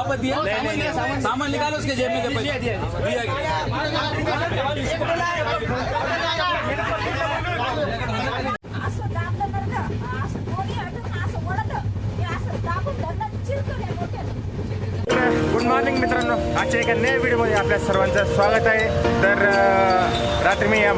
सामान निकालो उसके जेब में से पैसे। दिया गया गुड मॉर्निंग मित्रांनो. आजच्या एका नव्या व्हिडिओमध्ये आपल्या सर्वांचं स्वागत आहे. तर रात्री मी या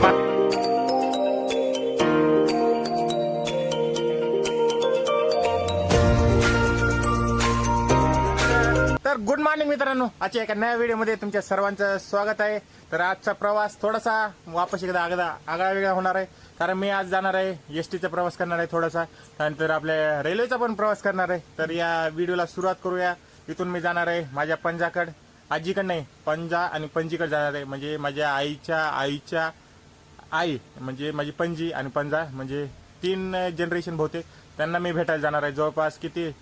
गुड मॉर्निंग मित्रांनो. आजच्या एका नव्या व्हिडिओमध्ये तुमच्या सर्वांचं स्वागत आहे. तर आजचा प्रवास थोडासा वापस एकदा आगदा आगळा वेगळा होणार आहे. कारण मी आज जाणार आहे. एस टीचा प्रवास करणार आहे थोडासा. त्यानंतर आपल्या रेल्वेचा पण प्रवास करणार आहे. तर या व्हिडिओला सुरुवात करूया. इथून मी जाणार आहे माझ्या पंजाकड. आजीकडे नाही पंजा आणि पणजीकडे जाणार आहे. म्हणजे माझ्या आईच्या आईच्या आई म्हणजे माझी पणजी आणि पंजा म्हणजे तीन जनरेशन बहुतेक. त्यांना मी भेटायला जाणार आहे. जवळपास किती?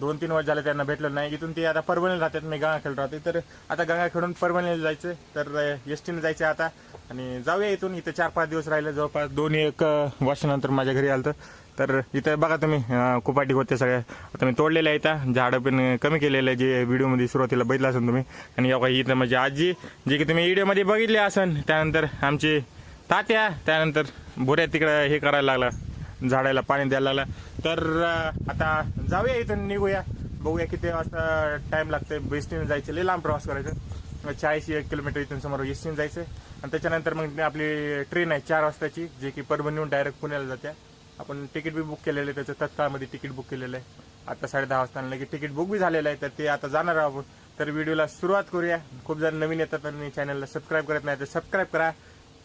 दोन तीन वर्ष झाले त्यांना भेटलं नाही. इथून ते आता परभणीला राहतात मी गंगाखेड राहते. तर आता गंगाखेडून परभणीला जायचं तर एस टीने जायचं आता. आणि जाऊया इथून. इथं चार पाच दिवस राहिले. जवळपास दोन एक वर्षानंतर माझ्या घरी आलं तर इथं बघा तुम्ही कुपाटी होते सगळ्या आता मी तोडलेले आहेत इथं. झाडं पण कमी केलेलं आहे. जे व्हिडिओमध्ये सुरुवातीला बघितलं असेल तुम्ही. आणि या इथं माझी आजी जे की तुम्ही व्हिडिओमध्ये बघितले असन. त्यानंतर आमची तात्या त्यानंतर भुऱ्या तिकडं हे करायला लागला. झाडाला पाणी द्यायला लागला. तर आता जाऊया इथून निघूया. बघूया किती वाजता टाइम लागतंय. बेस्टीने जायचं लई लांब प्रवास करायचं. चाळीस एक किलोमीटर इथून समोर एसटीने जायचं आणि त्याच्यानंतर मग आपली ट्रेन आहे चार वाजताची जे की परभणीहून डायरेक्ट पुण्याला जाते. आपण तिकीट बी बुक केलेलं आहे त्याचं तत्काळमध्ये तिकीट बुक केलेलं आहे. आता साडे दहा वाजता आणलं की तिकीट बुक बी झालेलं आहे तर ते आता जाणार आहोत आपण. तर व्हिडिओला सुरुवात करूया. खूप जण नवीन येतात आणि चॅनलला सबस्क्राईब करत नाही तर सबस्क्राईब करा.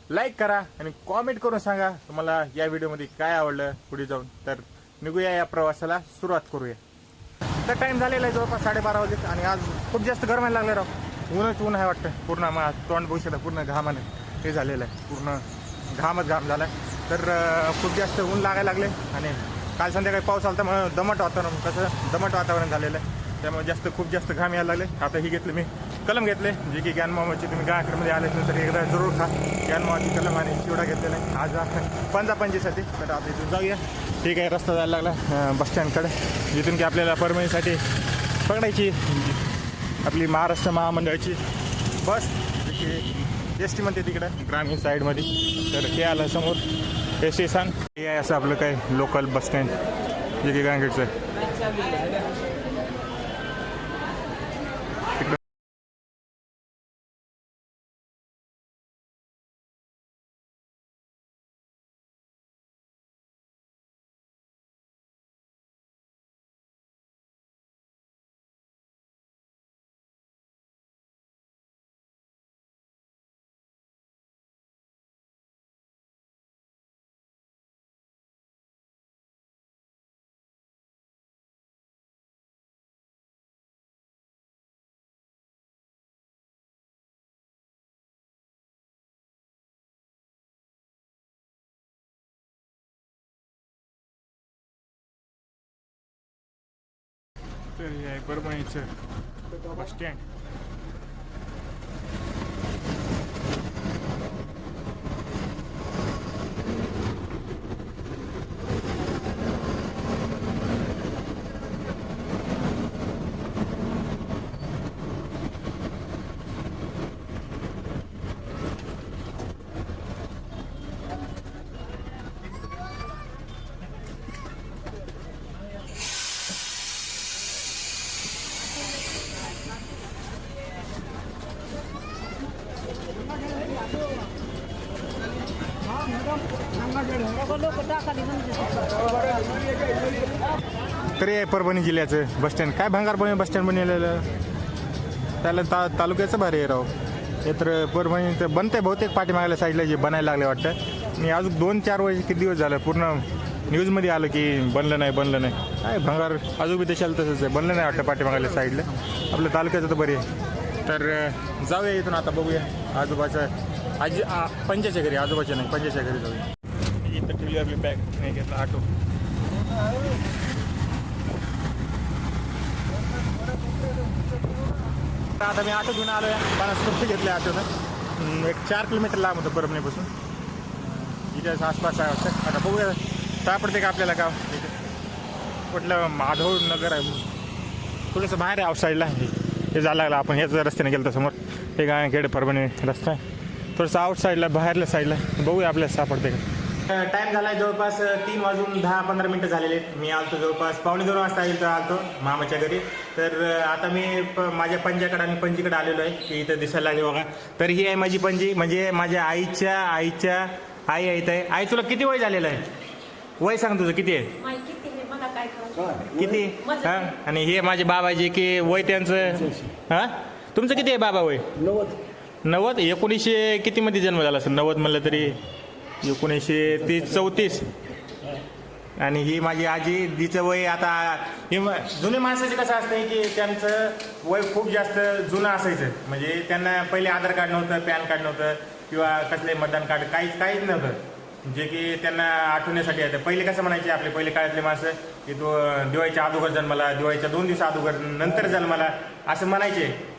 लाईक करा आणि कॉमेंट करून सांगा तुम्हाला या व्हिडिओमध्ये काय आवडलं पुढे जाऊन. तर निघूया या प्रवासाला. सुरुवात करूया. तर टाईम झालेला आहे जवळपास साडेबारा वाजेत आणि आज खूप जास्त गरमायला लागले राव. ऊनच ऊन आहे वाटतं. पूर्ण मा तोंड बघू पूर्ण घामाने हे झालेलं आहे. पूर्ण घामच घाम झाला तर खूप जास्त ऊन लागायला लागले आणि काल संध्याकाळी पाऊस आला तर मग दमट वातावरण कसं दमट वातावरण झालेलं आहे. त्यामुळे जास्त खूप जास्त घाम यायला लागले. आता ही घेतलं मी. कलम घेतले जे की ज्ञानमामाची तुम्ही गायकडमध्ये आले नंतर एकदा जरूर खा. ज्ञानमामाची कलम आणि चिवडा घेतलेला. आहे आज पंजा पंचीसाठी तर आता इथून जाऊया. ठीक आहे रस्ता जायला लागला बसस्टँडकडे जिथून की आपल्याला परभणीसाठी पकडायची आपली महाराष्ट्र महामंडळाची बस जे की एस टी म्हणते तिकडं ग्रामीण साईडमध्ये. तर हे आलं समोर. एस टी स्थान हे आहे असं आपलं काय लोकल बस स्टँड जे की गांगेटचं आहे. तर हे आहे परभणीचं बस स्टँड तरी आहे परभणी जिल्ह्याचं बस स्टँड काय भंगारपणे बस स्टँड बनवलेलं त्याला ता तालुक्याचं भारी आहे राव. हे तर परभणी तर बनते बहुतेक पाठीमागल्या साईडला जे बनायला लागले वाटतं. मी अजून दोन चार वर्ष किती दिवस झालं पूर्ण न्यूजमध्ये आलं की बनलं नाही बनलं नाही. काय भंगार? अजून बी देशाला तसंच आहे. बनलं नाही वाटतं पाठीमागल्या साईडला आपल्या तालुक्याचं तर बरी आहे. तर जाऊया इथून आता बघूया. आजोबाचं आजी आ, घरी आजोबाच्या नाही पंजाच्या घरी जाऊया. इथं ठेवली आपली बॅग नाही घेतला ऑटो आता मी ऑटो घेऊन आलो आहे पन्नास रुपये घेतले ऑटोनं एक चार किलोमीटर लांब होतं परभणीपासून. इथे आसपास आहे वाटतं. आता बघूया. सापडते का आपल्याला गाव? इथे. कुठलं माधव नगर आहे. थोडंसं बाहेर आहे आउटसाईडला हे जायला लागलं. आपण ह्याच रस्त्याने गेलो समोर. हे गायखेड परभणी रस्ता आहे. थोडंसं आउटसाईडला बाहेरल्या साईडला बघूया आपल्याला सापडते का. टाईम झाला आहे जवळपास तीन वाजून दहा पंधरा मिनटं झालेले आहेत. मी आलतो जवळपास पावणे दोन वाजता इथं आलतो मामाच्या घरी. तर आता मी प माझ्या पंजाकडे आणि पणजीकडे आलेलो आहे की इथं दिसायला लागले बघा. तर ही आहे माझी पणजी म्हणजे माझ्या आईच्या आईच्या आई आहे आहे आई तुला किती वय झालेलं आहे? वय सांग तुझं किती आहे? किती मला काय करायचं किती? हा? आणि हे माझे बाबाजी की वय त्यांचं? हा? तुमचं किती आहे बाबा वय? नव्वद. नव्वद? एकोणीसशे किती मध्ये जन्म झाला असेल? नव्वद म्हणलं तरी? एकोणीसशे तीस चौतीस. आणि ही माझी आजी तिचं वय आता हे जुने माणसाचे कसं असतं की त्यांचं वय खूप जास्त जुनं असायचं. म्हणजे त्यांना पहिले आधार कार्ड नव्हतं पॅन कार्ड नव्हतं किंवा कसले मतदान कार्ड काहीच काहीच नव्हतं. जे की त्यांना आठवण्यासाठी येतं. पहिले कसं म्हणायचे आपले पहिले काळातले माणसं की तो दिवाळीच्या अगोदर जन्माला दिवाळीच्या दोन दिवसा अगोदर नंतर जन्माला असं म्हणायचे.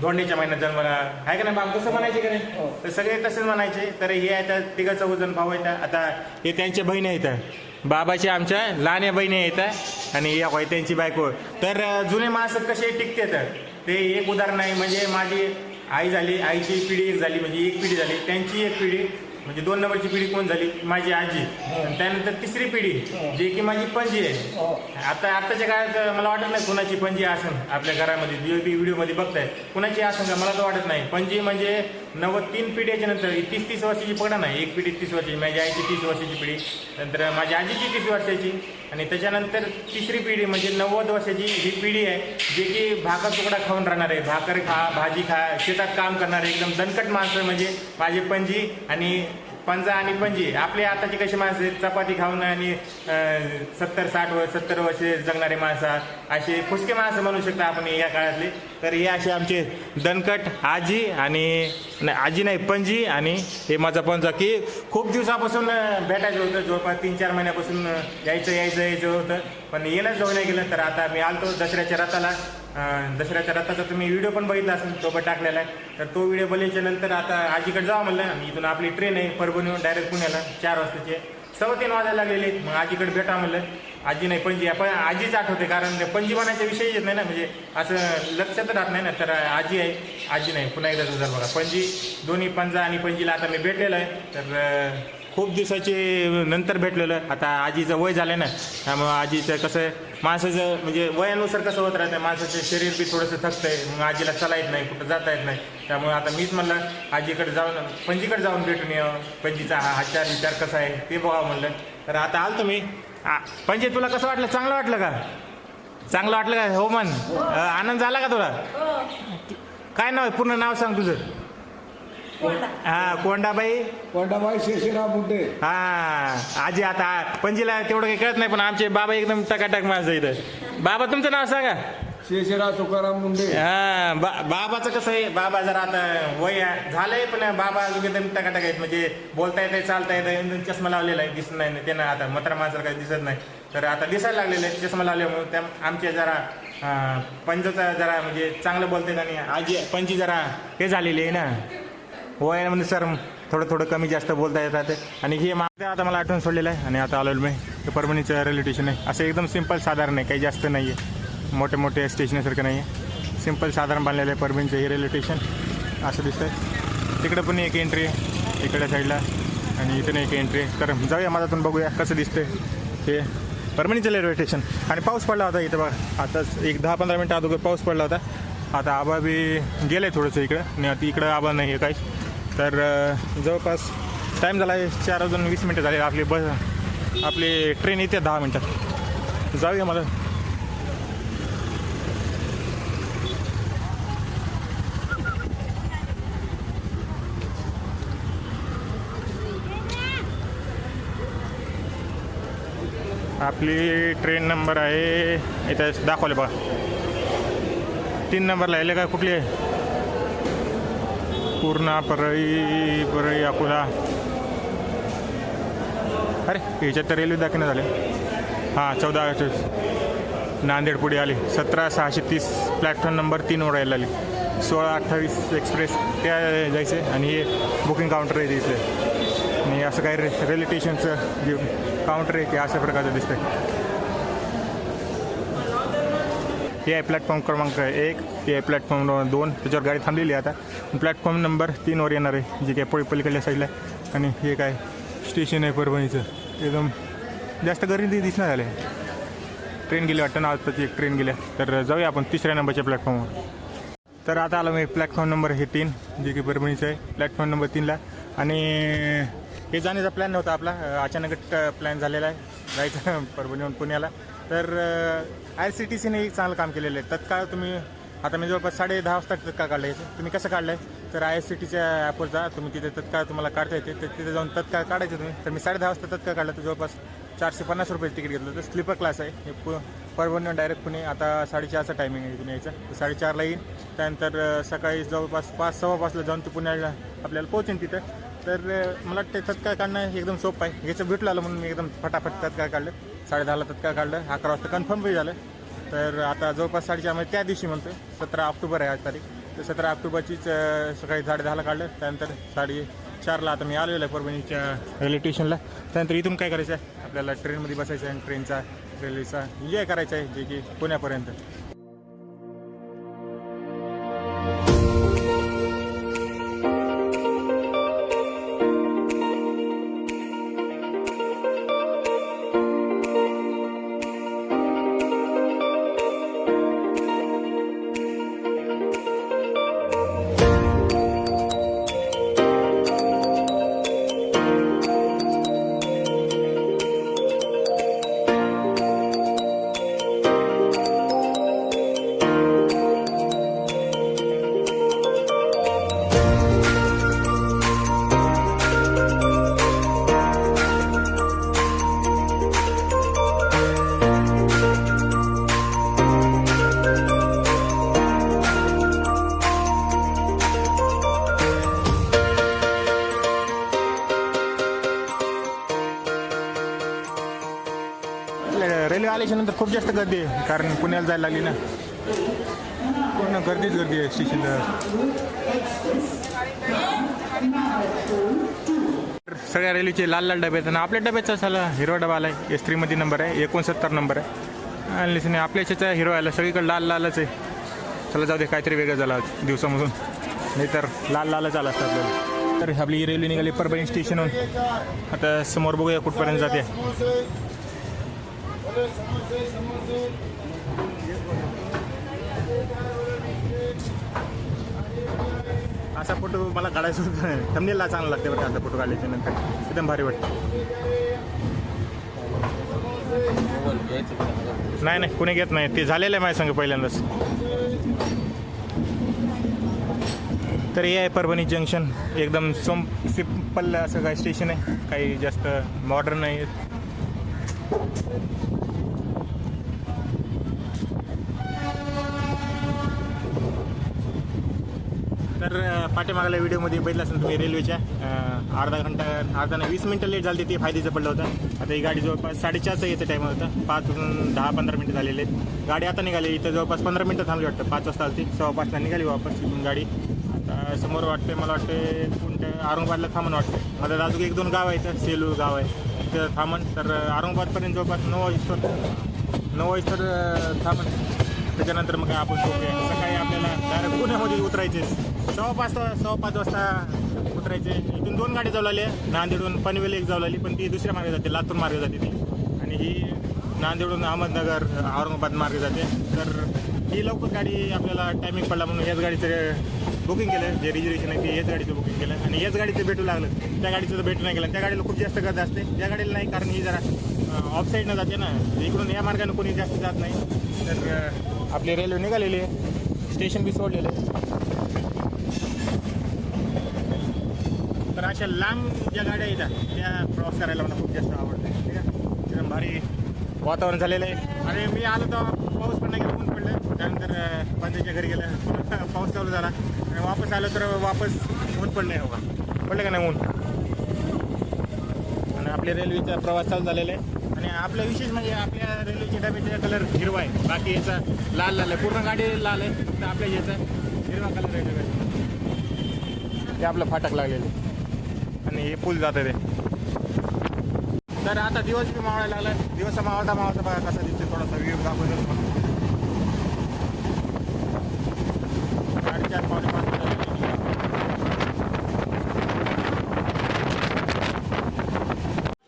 धोंडीच्या महिन्यात जन्माला आहे का नाही बाप कसं म्हणायचे का नाही? तर सगळे तसेच म्हणायचे. तर हे आता तिघाचं वजन भाऊ आहेत. आता हे त्यांच्या बहिणी आहेत. बाबाच्या आमच्या लहान्या बहिणी आहेत. आणि या होय त्यांची बायको. तर जुने माणसं कसे टिकते तर ते एक उदाहरण आहे. म्हणजे माझी आई झाली आईची पिढी एक झाली म्हणजे एक पिढी झाली. त्यांची एक पिढी. म्हणजे दोन नंबरची पिढी कोण झाली? माझी आजी. आणि त्यानंतर तिसरी पिढी जे की माझी पणजी आहे. आता आताच्या काळात मला वाटत नाही कुणाची पणजी असन आपल्या घरामध्ये जे बी व्हिडिओमध्ये बघताय कुणाची असन का मला तर वाटत नाही. पणजी म्हणजे नव्वद तीन पिढ्याच्या नंतर ही तीस तीस वर्षाची पडा नाही. एक पिढी तीस वर्षाची माझी आईची तीस वर्षाची पिढी. नंतर माझ्या आजीची तीस वर्षाची. आणि त्याच्यानंतर तिसरी पिढी म्हणजे नव्वद वर्षाची ही पिढी आहे जे की भाकर तुकडा खाऊन राहणार आहे. भाकर खा भाजी खा शेतात काम करणारे एकदम दणकट माणसं म्हणजे माझे पणजी आणि पंजा आणि पणजी आपले आताची कशी माणसं आहेत? चपाती खाऊन आणि सत्तर साठ वर्ष सत्तर वर्षे जगणारे माणसं असे फुसके माणसं म्हणू शकता आपण या काळातले. तर हे असे आमचे दणकट आजी आणि नाही आजी नाही पणजी आणि हे माझा पंजा की खूप दिवसापासून भेटायचं होतं. जवळपास तीन चार महिन्यापासून यायचं यायचं यायचं होतं. पण येणंच जाऊ नाही गेलं. तर आता मी आलतो दसऱ्याच्या रथाला. दसऱ्याच्या रथाचा तुम्ही व्हिडिओ पण बघितला असेल सोबत टाकलेला आहे तर तो व्हिडिओ बघल्याच्या नंतर आता आजीकडे जावं म्हणलं आणि इथून आपली ट्रेन आहे परभणीहून डायरेक्ट पुण्याला चार वाजताची आहे. सव्वा तीन वाजायला लागलेले आहेत. मग आजीकडे भेटा म्हणलं आजी नाही पणजी आपण आजीच आठवते कारण पणजी म्हणायच्या विषय येत नाही ना म्हणजे असं लक्षात राहत नाही ना तर आजी आहे आजी नाही पुन्हा एकदा जर बघा पणजी दोन्ही पंजा आणि पणजीला आता मी भेटलेलं आहे तर खूप दिवसाचे नंतर भेटलेलं आहे. आता आजीचं वय झालं ना त्यामुळं आजीचं कसं आहे, माणसाचं म्हणजे वयानुसार कसं होत राहतं माणसाचं शरीर बी थोडंसं थकतंय मग आजीला चला येत नाही कुठं जाता येत नाही. त्यामुळे आता मीच म्हणलं आजीकडे जाऊन पणजीकडे जाऊन भेटून यावं पणजीचा हा आचार विचार कसा आहे ते बघावं म्हणलं. तर आता आलतो मी आ, पणजी तुला कसं वाटलं? चांगलं वाटलं का? चांगलं वाटलं का? हो मन आनंद झाला का तुला? काय नाव आहे? पूर्ण नाव सांग तुझं. हा कोंडाबाई? कोंडाबाई शेषराव मुंडे. हा आजी आता पणजीला तेवढं काही कळत नाही पण आमचे बाबा एकदम टकाटक माणसं इथं बाबा तुमचं नाव सांगा. शेषराव तुकाराम मुंडे. हा बा बाबाचं कसं आहे? बाबा जरा आता वय आहे, झालंय पण बाबा एकदम टकाटक आहेत. म्हणजे बोलता येते चालता येतं एकदम चष्मा लावलेला आहे दिसत नाही त्यांना आता मत्रा माणसाला काही दिसत नाही. तर आता दिसायला लागलेलं आहे चष्मा लावल्यामुळे त्या आमचे जरा अं, पंजचा जरा म्हणजे चांगलं बोलतात आणि आजी पंजी जरा हे झालेली आहे ना. वयामध्ये सर थोडं थोडं कमी जास्त बोलता येतात आणि हे मा आता मला आठवण सोडलेलं आहे आणि आता आलेलो मी. ते परभणीचं रेल्वे स्टेशन आहे. असं एकदम सिंपल साधारण आहे काही जास्त नाही आहे. मोठे मोठे स्टेशनसारखं नाही आहे. सिंपल साधारण बांधलेलं आहे परभणीचं हे रेल्वे स्टेशन असं दिसतंय. तिकडं पण एक एंट्री आहे इकडल्या साईडला आणि इथून एक एंट्री आहे. तर जाऊया माझ्यातून बघूया कसं दिसतंय हे. परभणीचं रेल्वे स्टेशन आणि पाऊस पडला होता इथं बघा. आताच एक दहा पंधरा मिनटं अगोदर पाऊस पडला होता. आता आबा बी गेलं आहे थोडंसं इकडं. आणि आता इकडं आबा नाही आहे काहीच. तर जवळपास टाईम झाला आहे चार वाजून वीस मिनटं झाले. आपली बस आपली ट्रेन येते दहा मिनटात. जाऊया मला आपली ट्रेन नंबर आहे इथं दाखवले बघा. तीन नंबरला आहे काय कुठली? आहे पूर्णा परळी परळी अकोला. अरे ह्याच्यात तर रेल्वे दाखवण्यात झाले. हां चौदा ऑगस्ट नांदेड पुढे आली. सतरा सहाशे तीस. प्लॅटफॉर्म नंबर तीनवर यायला आली सोळा अठ्ठावीस एक्सप्रेस त्या जायचे आणि हे बुकिंग काउंटर आहे इथले आणि असं काही रे रेल्वे स्टेशनचं जे काउंटर आहे ते अशा प्रकारचं दिसतं हे आहे प्लॅटफॉर्म क्रमांक एक. ते आहे प्लॅटफॉर्म दोन. त्याच्यावर गाडी थांबलेली आहे आता. प्लॅटफॉर्म नंबर तीनवर येणार आहे. जे काय पोळी पलीकडल्या साईडला आणि हे काय स्टेशन आहे परभणीचं. एकदम जास्त गर्दी दिसणार झाले. ट्रेन गेली वाटतं. ना आजपाची एक ट्रेन गेल्या तर जाऊया आपण तिसऱ्या नंबरच्या प्लॅटफॉर्मवर. तर आता आलो मी प्लॅटफॉर्म नंबर हे तीन. जे की परभणीचं आहे. प्लॅटफॉर्म नंबर तीनला. आणि हे जाण्याचा प्लॅन नव्हता आपला. अचानक अचानकच प्लॅन झालेला आहे. जायचं परभणीहून पुण्याला. तर आय सी टी सीने एक चांगलं काम केलेलं आहे. तत्काळ तुम्ही आता मी जवळपास साडे दहा वाजता तत्काळ काढलं याचं. तुम्ही कसं काढलं आहे तर आय एस सी टीच्या ॲपवर जा. तुम्ही तिथे तत्काळ तुम्हाला काढता येते. तर तिथे जाऊन तत्काळ काढायचं तुम्ही. तर मी साडे दहा वाजता तत्काळ काढलं. तर जवळपास चारशे पन्नास रुपये तिकीट घेतलं तर स्लीपर क्लास आहे. हे पु परभणी डायरेक्ट पुणे. आता साडेचारचा टायमिंग आहे इथून यायचं. तर साडेचारला येईन. त्यानंतर सकाळी जवळपास पाच सव्वा पाचला जाऊन ते पुण्याला आपल्याला पोहोचेन तिथं. तर मला वाटतं तत्काळ काढणं एकदम सोपं आहे. याचं भेटलं आलं म्हणून मी एकदम फटाफट तत्काळ काढलं. साडे दहाला तत्काळ काढलं. अकरा वाजता कन्फर्म बी झालं. तर आता जवळपास साडेचारमध्ये म्हणजे त्या दिवशी म्हणतो सतरा ऑक्टोबर आहे आज तारीख. तर सतरा ऑक्टोबरचीच सकाळी साडे दहाला काढलं. त्यानंतर साडे चारला आता मी आलेलो आहे परभणीच्या रेल्वे स्टेशनला त्यानंतर इथून काय करायचं आहे? आपल्याला ट्रेनमध्ये बसायचं आहे आणि ट्रेनचा रेल्वेचा एन्जॉय करायचा आहे जे की पुण्यापर्यंत. रेल्वे आल्याच्यानंतर खूप जास्त गर्दी आहे कारण पुण्याला जायला लागली ना. पूर्ण गर्दीच गर्दी आहे स्टेशनला सगळ्या रेल्वेचे लाल लाल डबे आहेत आणि आपल्या डब्याचा झाला हिरवा डबा आला आहे एस थ्रीमध्ये नंबर आहे एकोणसत्तर नंबर आहे. आणि नाही आपल्या याच्याचा हिरो आला सगळीकडे लाल लालच आहे. चला जाऊ दे काहीतरी वेगळं झालं आज दिवसामधून. नाही तर लाल लालच आला असतं आपल्याला. तर आपली ही रेल्वे निघाली परभणी स्टेशनहून आता समोर बघूया कुठपर्यंत जाते. असा फोटो मला काढायचा होता. थमनेलला चांगला लागते बरं असा फोटो काढल्याच्या नंतर. एकदम भारी वाटतं. नाही नाही कुणी घेत नाही. ते झालेलं आहे माझ्या सांग पहिल्यांदाच. तर हे आहे परभणी जंक्शन एकदम सोम सिंपल असं काही स्टेशन आहे. काही जास्त मॉडर्न नाही आहे तर पाठीमागल्या व्हिडिओमध्ये बघितलं असेल तुम्ही रेल्वेच्या अर्धा घंटा अर्धा नाही वीस मिनटं लेट झाली ते फायद्याचं पडलं होतं. आता ही गाडी जवळपास साडेचारचा यायचं टाईम होता. पाच दहा पंधरा मिनटं झालेले आहेत. गाडी आता निघाली इथं जवळपास पंधरा मिनटं थांबली वाटतं. पाच वाजता आली सव्वा पाचला निघाली वापस इथून गाडी. आता समोर वाटते मला वाटते कोणतं औरंगाबादला थांबण वाटतं आता अजून एक दोन गाव आहे तर सेलू गाव आहे तिथं थांबण तर औरंगाबादपर्यंत जवळपास नऊ वाजेस्तर नऊ वाजेस्तर थांबण त्याच्यानंतर मग काय आपण सकाळी आपल्याला डायरेक्ट पुण्यामध्ये उतरायचे सव्वा पाच सव्वा पाच वाजता उतरायचे. इथून दोन गाडी जाऊ लागल्या. नांदेडहून पनवेल एक जाऊ लागली पण ती दुसऱ्या मार्गे जाते लातूर मार्गे जाते ती. आणि ही नांदेडहून अहमदनगर औरंगाबाद मार्गे जाते. तर ही लवकर गाडी आपल्याला टायमिंग पडला म्हणून याच गाडीचं बुकिंग केलं. जे रिझर्वेशन आहे ते याच गाडीचं बुकिंग केलं. आणि याच गाडीचं भेटू लागलं. त्या गाडीचं तर भेटू नाही गेलं त्या गाडीला खूप जास्त गर्दी असते. त्या गाडीला नाही कारण ही जरा ऑफ साईडनं जाते ना. इकडून या मार्गाने कोणी जास्त जात नाही. तर आपली रेल्वे निघालेली आहे. स्टेशन बी सोडलेलं आहे तर अशा लांब ज्या गाड्या येतात त्या प्रवास करायला मला खूप जास्त आवडतं. ठीक आहे? एकदम भारी वातावरण झालेलं आहे. आणि मी आलो तर पाऊस पण नाही ऊन पडलं. त्यानंतर अं, पंचायतच्या घरी गेलं. पुन्हा पाऊस चालू झाला. आणि वापस आलो तर वापस ऊन पडलं आहे हो का? पडलं का नाही ऊन? आणि आपल्या रेल्वेचा प्रवास चालू झालेला आहे. आणि आपलं विशेष म्हणजे आपल्या रेल्वेच्या डब्याचा कलर हिरवा आहे. बाकी याचा लाल लाल आहे. पूर्ण गाडी लाल आहे. तर आपल्या याचा हिरवा कलर आहे. ते आपलं फाटक लागलेलं आहे. आणि हे पूल जाते ते. तर आता दिवस बी मावळायला लागला दिवस मावळता मावळता बघा कसा दिसतो थोडासा व्ह्यू दाखवतो साडेचार पावणे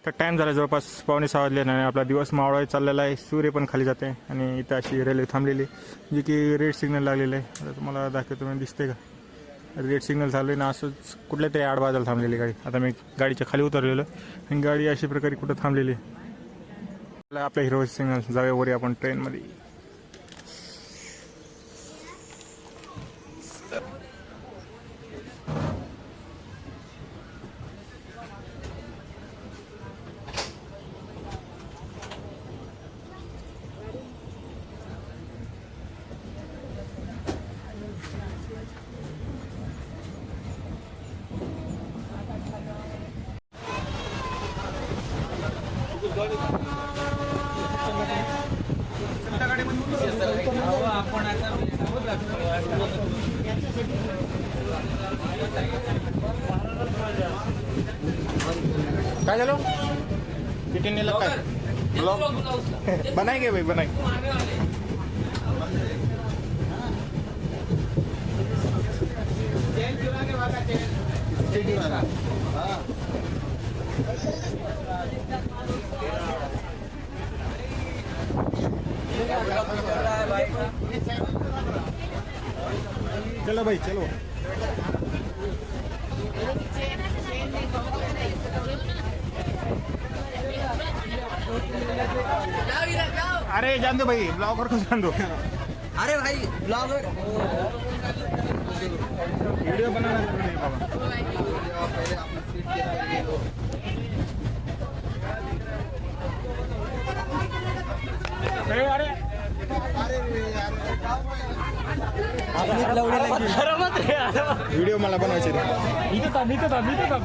तर टाईम झाला जवळपास पावणे सहा वाजले आणि आपला दिवस मावळा चाललेला आहे. सूर्य पण खाली जाते आणि इथं अशी रेल्वे थांबलेली जी की रेड सिग्नल लागलेलं आहे. तुम्हाला दाखवतो दिसते का? रेड सिग्नल चालू आहे ना असंच कुठल्या तरी आडबाजूला थांबलेली गाडी. आता मी गाडीच्या खाली उतरलेलो आणि गाडी अशा प्रकारे कुठं थांबलेली. आपल्या- आपल्या हिरो सिग्नल जाऊया वरी आपण ट्रेनमध्ये ब्लॉग बनाय गे भाई बनाय चलो भाई चलो अरे जान दो भाई ब्लॉगर को जान दो अरे भाई ब्लॉगर वीडियो बनाना जरूरी है बाबा। अरे। अरे व्हिडिओ मला बनवायचे इथे थांब इथे थांब इथे थांब.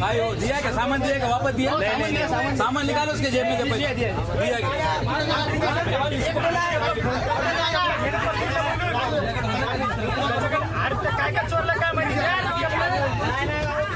भाई हो दिया क्या सामान दिया क्या वापस दिया सामान निकालो उसके जेब में से पैसे दिया क्या काय काय चोरला काय माहिती?